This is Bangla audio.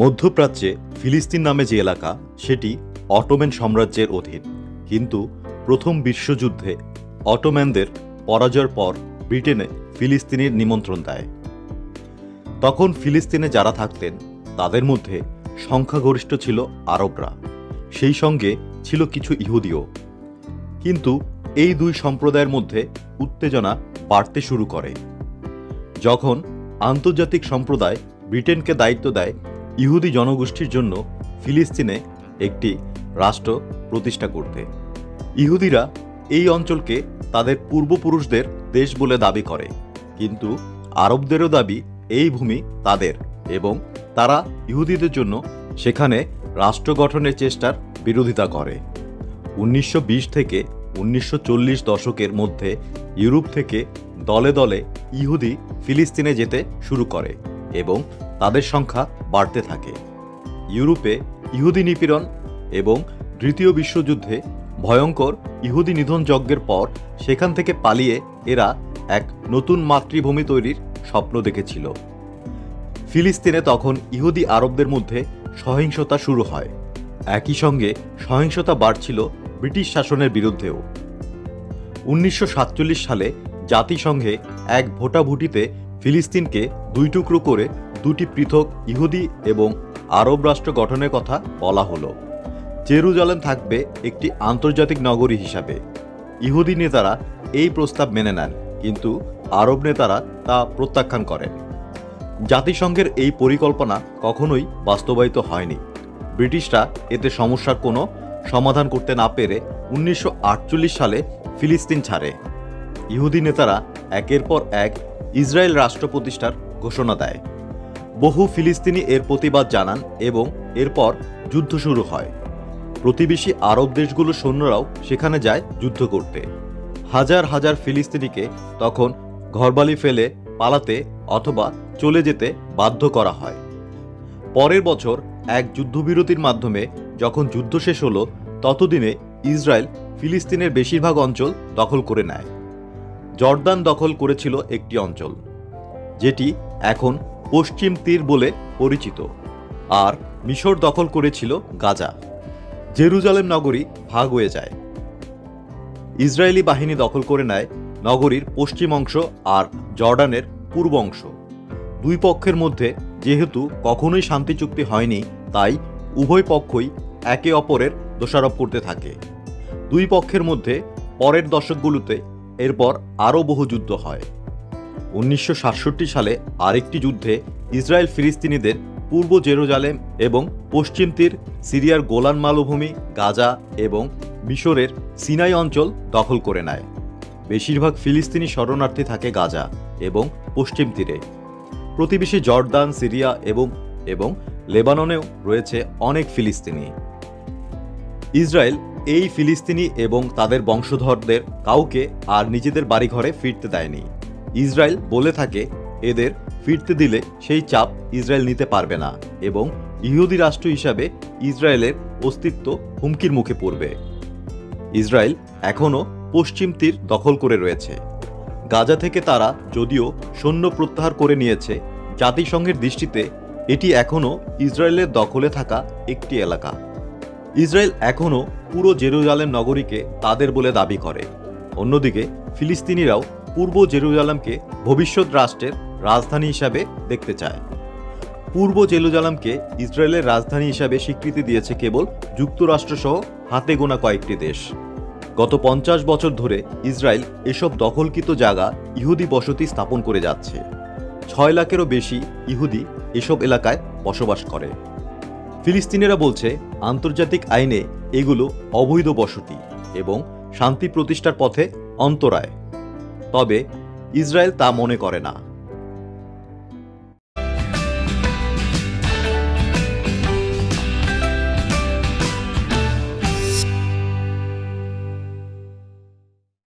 মধ্যপ্রাচ্যে ফিলিস্তিন নামে যে এলাকা, সেটি অটোম্যান সাম্রাজ্যের অধীন। কিন্তু প্রথম বিশ্বযুদ্ধে অটোম্যানদের পরাজয়ের পর ব্রিটেনে ফিলিস্তিনের নিমন্ত্রণ দেয়। তখন ফিলিস্তিনে যারা থাকতেন, তাদের মধ্যে সংখ্যাগরিষ্ঠ ছিল আরবরা। সেই সঙ্গে ছিল কিছু ইহুদিও। কিন্তু এই দুই সম্প্রদায়ের মধ্যে উত্তেজনা বাড়তে শুরু করে। যখন আন্তর্জাতিক সম্প্রদায় ব্রিটেনকে দায়িত্ব দেয় ইহুদি জনগোষ্ঠীর জন্য ফিলিস্তিনে একটি রাষ্ট্র প্রতিষ্ঠা করতে। ইহুদিরা এই অঞ্চলকে তাদের পূর্বপুরুষদের দেশ বলে দাবি করে, কিন্তু আরবদেরও দাবি এই ভূমি তাদের এবং তারা ইহুদিদের জন্য সেখানে রাষ্ট্র গঠনের চেষ্টার বিরোধিতা করে। উনিশশো বিশ থেকে উনিশশো চল্লিশ দশকের মধ্যে ইউরোপ থেকে দলে দলে ইহুদি ফিলিস্তিনে যেতে শুরু করে এবং তাদের সংখ্যা বাড়তে থাকে। ইউরোপে ইহুদি নিপীড়ন এবং দ্বিতীয় বিশ্বযুদ্ধে ভয়ঙ্কর ইহুদি নিধন যজ্ঞের পর সেখান থেকে পালিয়ে এরা এক নতুন মাতৃভূমি তৈরির স্বপ্ন দেখেছিল। ফিলিস্তিনে তখন ইহুদি আরবদের মধ্যে সহিংসতা শুরু হয়। একই সঙ্গে সহিংসতা বাড়ছিল ব্রিটিশ শাসনের বিরুদ্ধেও। উনিশশো সাতচল্লিশ সালে জাতিসংঘে এক ভোটাভুটিতে ফিলিস্তিনকে দুই টুকরো করে দুটি পৃথক ইহুদি এবং আরব রাষ্ট্র গঠনের কথা বলা হলো। জেরুজালেম থাকবে একটি আন্তর্জাতিক নগরী হিসাবে। ইহুদি নেতারা এই প্রস্তাব মেনে নেন, কিন্তু আরব নেতারা তা প্রত্যাখ্যান করেন। জাতিসংঘের এই পরিকল্পনা কখনোই বাস্তবায়িত হয়নি। ব্রিটিশরা এতে সমস্যার কোনো সমাধান করতে না পেরে উনিশশো আটচল্লিশ সালে ফিলিস্তিন ছাড়ে। ইহুদি নেতারা একের পর এক ইসরায়েল রাষ্ট্র প্রতিষ্ঠার ঘোষণা দেয়। বহু ফিলিস্তিনি এর প্রতিবাদ জানান এবং এরপর যুদ্ধ শুরু হয়। প্রতিবেশী আরব দেশগুলোর সৈন্যরাও সেখানে যায় যুদ্ধ করতে। হাজার হাজার ফিলিস্তিনিকে তখন ঘরবালি ফেলে পালাতে অথবা চলে যেতে বাধ্য করা হয়। পরের বছর এক যুদ্ধবিরতির মাধ্যমে যখন যুদ্ধ শেষ হলো, ততদিনে ইসরায়েল ফিলিস্তিনের বেশিরভাগ অঞ্চল দখল করে নেয়। জর্দান দখল করেছিল একটি অঞ্চল, যেটি এখন পশ্চিম তীর বলে পরিচিত, আর মিশর দখল করেছিল গাজা। জেরুজালেম নগরী ভাগ হয়ে যায়। ইসরায়েলি বাহিনী দখল করে নেয় নগরীর পশ্চিম অংশ আর জর্ডানের পূর্ব অংশ। দুই পক্ষের মধ্যে যেহেতু কখনোই শান্তি চুক্তি হয়নি, তাই উভয় পক্ষই একে অপরের দোষারোপ করতে থাকে। দুই পক্ষের মধ্যে পরের দশকগুলোতে এরপর আরও বহু যুদ্ধ হয়। উনিশশো সাতষট্টি সালে আরেকটি যুদ্ধে ইসরায়েল ফিলিস্তিনিদের পূর্ব জেরুজালেম এবং পশ্চিম তীর, সিরিয়ার গোলান মালভূমি, গাজা এবং মিশরের সিনাই অঞ্চল দখল করে নেয়। বেশিরভাগ ফিলিস্তিনি শরণার্থী থাকে গাজা এবং পশ্চিম তীরে। প্রতিবেশী জর্দান, সিরিয়া এবং এবং লেবাননেও রয়েছে অনেক ফিলিস্তিনি। ইসরায়েল এই ফিলিস্তিনি এবং তাদের বংশধরদের কাউকে আর নিজেদের বাড়িঘরে ফিরতে দেয়নি। ইসরায়েল বলে থাকে, এদের ফিরতে দিলে সেই চাপ ইসরায়েল নিতে পারবে না এবং ইহুদি রাষ্ট্র হিসাবে ইসরায়েলের অস্তিত্ব হুমকির মুখে পড়বে। ইসরায়েল এখনও পশ্চিম তীর দখল করে রয়েছে। গাজা থেকে তারা যদিও সৈন্য প্রত্যাহার করে নিয়েছে, জাতিসংঘের দৃষ্টিতে এটি এখনও ইসরায়েলের দখলে থাকা একটি এলাকা। ইসরায়েল এখনও পুরো জেরুজালেম নগরীকে তাদের বলে দাবি করে। অন্যদিকে ফিলিস্তিনিরাও পূর্ব জেরুজালামকে ভবিষ্যৎ রাষ্ট্রের রাজধানী হিসাবে দেখতে চায়। পূর্ব জেরুজালেমকে ইসরায়েলের রাজধানী হিসাবে স্বীকৃতি দিয়েছে কেবল যুক্তরাষ্ট্রসহ হাতে গোনা কয়েকটি দেশ। গত পঞ্চাশ বছর ধরে ইসরায়েল এসব দখলকৃত জায়গা ইহুদি বসতি স্থাপন করে যাচ্ছে। ছয় লাখেরও বেশি ইহুদি এসব এলাকায় বসবাস করে। ফিলিস্তিনিরা বলছে, আন্তর্জাতিক আইনে এগুলো অবৈধ বসতি এবং শান্তি প্রতিষ্ঠার পথে অন্তরায়। তবে ইসরায়েল তা মনে করে না।